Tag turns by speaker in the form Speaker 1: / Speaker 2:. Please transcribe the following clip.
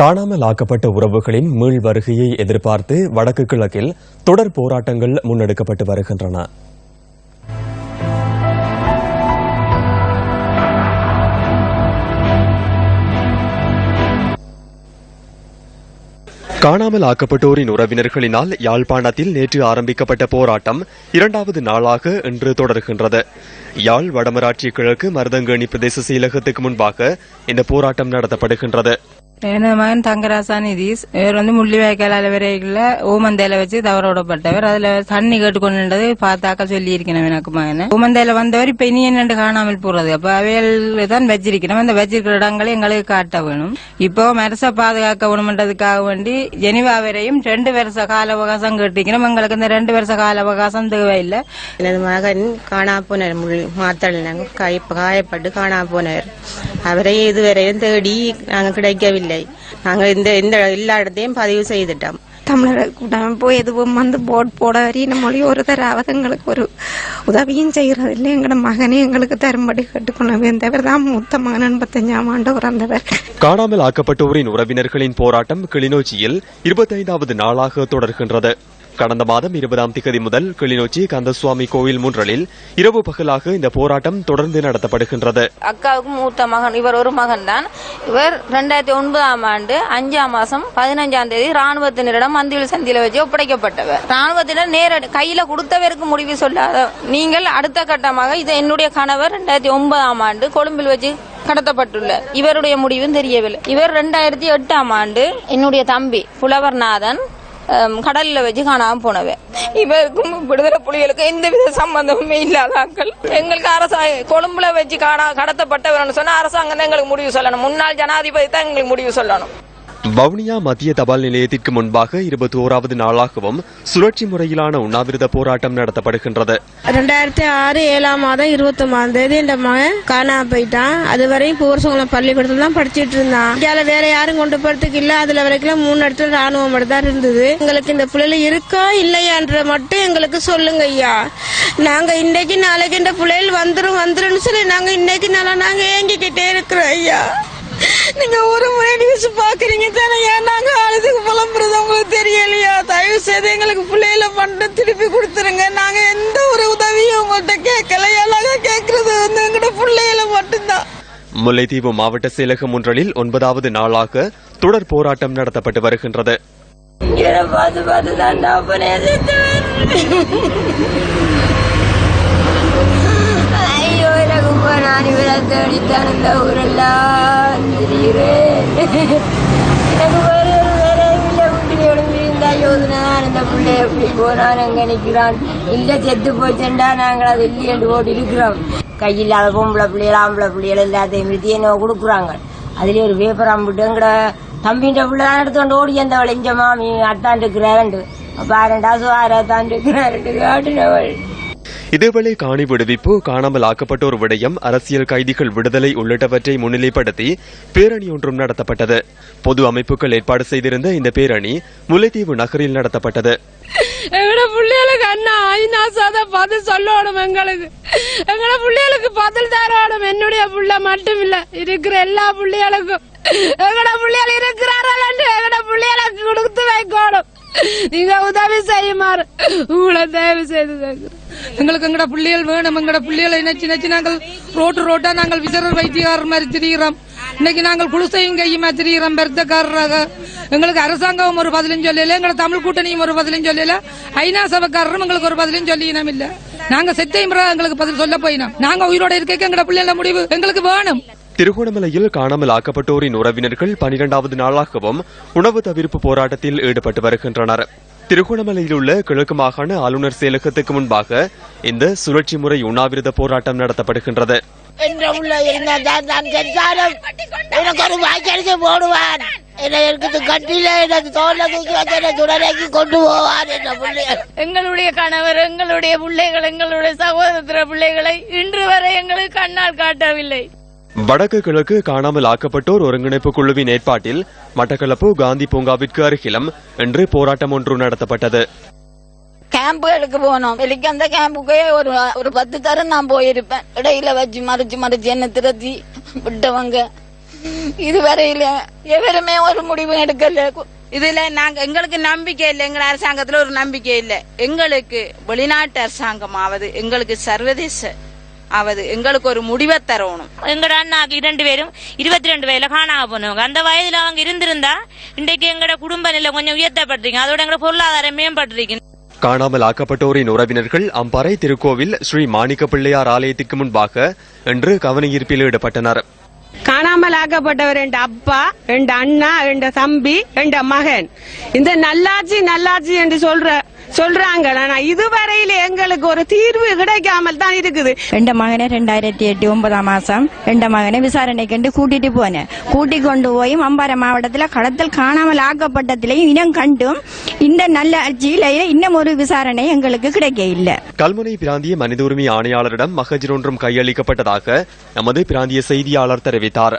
Speaker 1: காணாமல் ஆக்கப்பட்ட உறவுகளின் மீள் வருகையை எதிர்பார்த்து வடக்கு கிழக்கில் தொடர் போராட்டங்கள் முன்னெடுக்கப்பட்டு வருகின்றன. காணாமல் ஆக்கப்பட்டோரின் உறவினர்களினால் யாழ்ப்பாணத்தில் நேற்று ஆரம்பிக்கப்பட்ட போராட்டம் இரண்டாவது நாளாக இன்று தொடர்கின்றது. யாழ் வடமராட்சி கிழக்கு மருதங்கேணி பிரதேச செயலகத்துக்கு முன்பாக இந்த போராட்டம் நடத்தப்படுகின்றது.
Speaker 2: எனது மகன் தங்கராசா நிதீஷ் இவர் வந்து முள்ளிவாய்க்கால் அலவரைக்குள்ள ஓமந்தையில வச்சு தவற விடப்பட்டவர். அதுல தண்ணி கேட்டு கேட்டுக்கொண்டது பார்த்தாக்க சொல்லி இருக்கணும் எனக்கு மகனை. ஓமந்தையில வந்தவர் இப்ப இனி என்னண்டு காணாமல் போறது? அப்ப அவையில் தான் வச்சிருக்கணும். அந்த வச்சிருக்கிற இடங்களை எங்களுக்கு காட்ட வேணும். இப்போ மரச பாதுகாக்க வேணும்ன்றதுக்காக வேண்டி ஜெனிவா வரையும் ரெண்டு வருஷ கால அவகாசம் கேட்டிருக்கணும். எங்களுக்கு இந்த ரெண்டு வருஷ கால அவகாசம் தேவையில்லை.
Speaker 3: எனது மகன் காணா போனார். மாத்தளனாங்க காயப்பட்டு காணா போனார். அவரை இதுவரையும் தேடி நாங்க கிடைக்கவில்லை. நாங்க இந்த இந்த எல்லா இடத்தையும் பதிவு செய்துட்டோம்.
Speaker 4: தமிழர் கூட்டமைப்பு எதுவும் வந்து போட் போட வரி நம்மளி ஒரு தராவது எங்களுக்கு ஒரு உதவியும் செய்யறது இல்லை எங்களோட மகனே எங்களுக்கு தரும்படி கேட்டுக்கொள்ள வேந்தவர் தான் மூத்த மகன் எண்பத்தஞ்சாம் ஆண்டு பிறந்தவர்.
Speaker 1: காணாமல் ஆக்கப்பட்டோரின் உறவினர்களின் போராட்டம் கிளிநொச்சியில் இருபத்தைந்தாவது நாளாக தொடர்கின்றது. கடந்த மாதம் இருபதாம் திகதி முதல் கிளிநொச்சி கந்தசுவாமி கோவில் முன்றலில் இரவு பகலாக இந்த போராட்டம் தொடர்ந்து நடத்தப்படுகின்றது.
Speaker 5: அக்காவுக்கு மூத்த மகன் இவர் ஒரு மகன் தான் இவர் ரெண்டாயிரத்தி ஒன்பதாம் ஆண்டு அஞ்சாம் மாசம் பதினஞ்சாம் தேதி ராணுவத்தினரிடம் மந்தியில் சந்தியில வச்சு ஒப்படைக்கப்பட்டவர். ராணுவத்தினர் நேரடி கையில கொடுத்தவருக்கு முடிவு சொல்லாத நீங்கள் அடுத்த கட்டமாக இது என்னுடைய கணவர் ரெண்டாயிரத்தி ஒன்பதாம் ஆண்டு கொழும்பில் வச்சு கடத்தப்பட்டுள்ள இவருடைய முடிவும் தெரியவில்லை. இவர் ரெண்டாயிரத்தி எட்டாம் ஆண்டு என்னுடைய தம்பி புலவர்நாதன் கடல்ல வச்சு காணாம போனவ இவருக்கும் விடுதலை புலிகளுக்கும் எந்த வித சம்பந்தமுமே இல்லாத ஆக்கள் எங்களுக்கு அரசாங்க கொழும்புல வச்சு காணா கடத்தப்பட்டவர்னு சொன்னா அரசாங்கம் தான் எங்களுக்கு முடிவு சொல்லணும் முன்னாள் ஜனாதிபதி தான் எங்களுக்கு முடிவு சொல்லணும்
Speaker 1: வவுனியா மத்திய தபால் நிலையத்திற்கு முன்பாக இருபத்தி ஓராவது நாளாகவும் சுழற்சி முறையிலான உண்ணாவிரத போராட்டம் நடத்தப்படுகின்றது.
Speaker 6: ரெண்டாயிரத்தி ஆறு ஏழாம் மாதம் இருபத்தி ஒன்பதாம் தேதி இந்த மகன் காணாம போயிட்டான். அது வரையும் பூரசங்குளம் பள்ளிக்கூடத்துல தான் படிச்சிட்டு இருந்தான். இந்தியால வேற யாரும் கொண்டு போறதுக்கு இல்ல. அதுல வரைக்கும் மூணு இடத்துல ராணுவம் மட்டும் தான் இருந்தது. எங்களுக்கு இந்த பிள்ளைல இருக்கா இல்லையான்ற மட்டும் எங்களுக்கு சொல்லுங்க ஐயா. நாங்க இன்னைக்கு நாளைக்கு இந்த பிள்ளைகள் வந்துரும் வந்துரும்னு சொல்லி நாங்க இன்னைக்கு நாளா நாங்க ஏங்கிக்கிட்டே இருக்கிறோம் ஐயா. நீங்க ஒரு முறை நியூஸ் பாக்குறீங்க தானே? ஏன் நாங்க அழுதுக்கு புலம்புறது உங்களுக்கு தெரியலையா? தயவு செய்து எங்களுக்கு பிள்ளைகள பண்ண திருப்பி கொடுத்துருங்க. நாங்க எந்த ஒரு உதவியும் உங்கள்கிட்ட கேட்கல. எல்லாம் கேட்கறது வந்து எங்கட பிள்ளைகள மட்டும்தான்.
Speaker 1: முல்லைத்தீவு மாவட்ட செயலகம் ஒன்றலில் ஒன்பதாவது நாளாக தொடர் போராட்டம் நடத்தப்பட்டு வருகின்றது.
Speaker 5: பார்த்து பார்த்து தான் ஐயோ எனக்கு இப்ப நான் இவரை தேடித்தான் இந்த ஊரெல்லாம். எனக்கு வேற வேற இல்லை இப்படி எழும்பி இருந்தா யோசனை இந்த பிள்ளை எப்படி போனான் எங்க நிக்கிறான் இல்ல செத்து போச்சுண்டா நாங்கள் அதை இல்லையண்டு போட்டு இருக்கிறோம் கையில்லாத பொம்பளை பிள்ளைகள் ஆம்பளை பிள்ளைகள் எல்லாத்தையும் விருத்தி என்ன கொடுக்குறாங்க. அதுலயே ஒரு பேப்பர் விட்டு எங்கட தம்பின்ற பிள்ளை தான் எடுத்துக்கொண்டு ஓடி அந்த இஞ்ச மாமி அத்தாண்டு இருக்கிறாரண்டு பாருண்டா சுவாரத்தாண்டு தான் இருக்கிறாரண்டு காட்டினவள்.
Speaker 1: இதேவேளை காணி விடுவிப்பு காணாமல் ஆக்கப்பட்டோர் விடயம் அரசியல் கைதிகள் விடுதலை உள்ளிட்டவற்றை முன்னிலைப்படுத்தி பேரணி ஒன்றும் நடத்தப்பட்டது. பொது அமைப்புகள் ஏற்பாடு செய்திருந்த இந்த பேரணி முல்லைத்தீவு நகரில் நடத்தப்பட்டது.
Speaker 7: எங்கட பிள்ளைகளுக்கு அண்ணா ஐநா சாத பதில் சொல்லணும் எங்களுக்கு. எங்கட பிள்ளைகளுக்கு பதில் தரணும். என்னுடைய புள்ள மட்டும் இல்ல இருக்கிற எல்லா பிள்ளைகளுக்கும். எங்கட பிள்ளைகள் இருக்கிறார்கள் என்று எங்கட பிள்ளைகளுக்கு கொடுத்து வைக்கணும். நீங்க உதவி செய்யுமாறு உங்களை தயவு செய்து
Speaker 8: எங்களுக்கு எங்கட பிள்ளைகள் வேணும் எங்கட பிள்ளைகளை நினைச்சு நினைச்சு நாங்கள் ரோட்டு ரோட்டா நாங்கள் விசரர் வைத்தியக்காரர் மாதிரி திரிகிறோம் இன்னைக்கு நாங்கள் குடிசையும் கையுமா திரிகிறோம் பெருத்தக்காரராக எங்களுக்கு அரசாங்கம் ஒரு பதிலும் சொல்லல எங்களோட தமிழ் கூட்டணியும் ஒரு பதிலும் சொல்லல ஐநா சபைக்காரரும் எங்களுக்கு ஒரு பதிலும் சொல்லினோம் இல்ல நாங்க செத்தையும் எங்களுக்கு பதில் சொல்ல போயினோம். நாங்க உயிரோட இருக்க எங்கட பிள்ளைகள முடிவு எங்களுக்கு வேணும்.
Speaker 1: திருகோணமலையில் காணாமல் ஆக்கப்பட்டோரின் உறவினர்கள் பனிரெண்டாவது நாளாகவும் உணவு தவிர்ப்பு போராட்டத்தில் ஈடுபட்டு வருகின்றனர். திருகோணமலையில் உள்ள கிழக்கு மாகாண ஆளுநர் செயலகத்துக்கு முன்பாக இந்த சுழற்சி முறை உண்ணாவிரத போராட்டம் நடத்தப்படுகின்றது.
Speaker 7: எங்களுடைய கணவர் எங்களுடைய பிள்ளைகள் எங்களுடைய சகோதர பிள்ளைகளை இன்று வரை எங்களுக்கு கண்ணால் காட்டவில்லை.
Speaker 1: வடக்கு கிழக்கு காணாமல் ஆக்கப்பட்டோர் ஒருங்கிணைப்பு குழுவின் ஏற்பாட்டில் மட்டக்களப்பு காந்தி பூங்காவிற்கு அருகிலும் இன்று போராட்டம் ஒன்று நடத்தப்பட்டது.
Speaker 5: கேம்புகளுக்கு போனோம். வெளிக்கு அந்த கேம்புக்கே ஒரு ஒரு பத்து தரம் நான் போயிருப்பேன். இடையில வச்சு மறைச்சு மறைச்சு என்ன திரத்தி விட்டவங்க.
Speaker 9: இதுவரையில எவருமே ஒரு முடிவு எடுக்கல.
Speaker 10: இதுல நாங்க எங்களுக்கு நம்பிக்கை இல்லை. எங்க அரசாங்கத்துல ஒரு நம்பிக்கை இல்லை. எங்களுக்கு வெளிநாட்டு அரசாங்கமாவது எங்களுக்கு சர்வதேச ஆவது எங்களுக்கு ஒரு முடிவை தரணும்.
Speaker 11: எங்கட அண்ணாக்கு இரண்டு பேரும் இருபத்தி ரெண்டு வயதுல காணாம போனவங்க. அந்த வயதுல அவங்க இருந்திருந்தா இன்றைக்கு எங்கட குடும்ப நிலை கொஞ்சம் உயர்த்தப்பட்டிருக்கீங்க அதோட எங்கட பொருளாதாரம் மேம்பட்டிருக்கு.
Speaker 1: காணாமல் ஆக்கப்பட்டோரின் உறவினர்கள் அம்பறை திருக்கோவில் ஸ்ரீ மாணிக்க பிள்ளையார் ஆலயத்திற்கு முன்பாக இன்று கவனஈர்ப்பில் ஈடுபட்டனர்.
Speaker 6: காணாமல் ஆக்கப்பட்டவர் என் அப்பா என் அண்ணா என் தம்பி என் மகன். இந்த நல்லாட்சி நல்லாட்சி என்று சொல்ற சொல்றாங்க ஆனா இதுவரையில எங்களுக்கு ஒரு தீர்வு கிடைக்காமல் தான் இருக்குது.
Speaker 12: எந்த மகனை ரெண்டாயிரத்தி எட்டு ஒன்பதாம் மாசம் எந்த மகனை விசாரணைக்கு கூட்டிட்டு போனேன். கூட்டி கொண்டு போய் மம்பாறை மாவட்டத்துல கடத்தல் காணாமல் ஆக்கப்பட்டத்திலையும் இனம் கண்டும் இந்த நல்ல ஆட்சியில இன்னும் ஒரு விசாரணை எங்களுக்கு கிடைக்க இல்லை
Speaker 1: கல்முனை பிராந்திய மனித உரிமை ஆணையாளரிடம் மகஜர் ஒன்றும் கையளிக்கப்பட்டதாக நமது பிராந்திய செய்தியாளர் தெரிவித்தார்.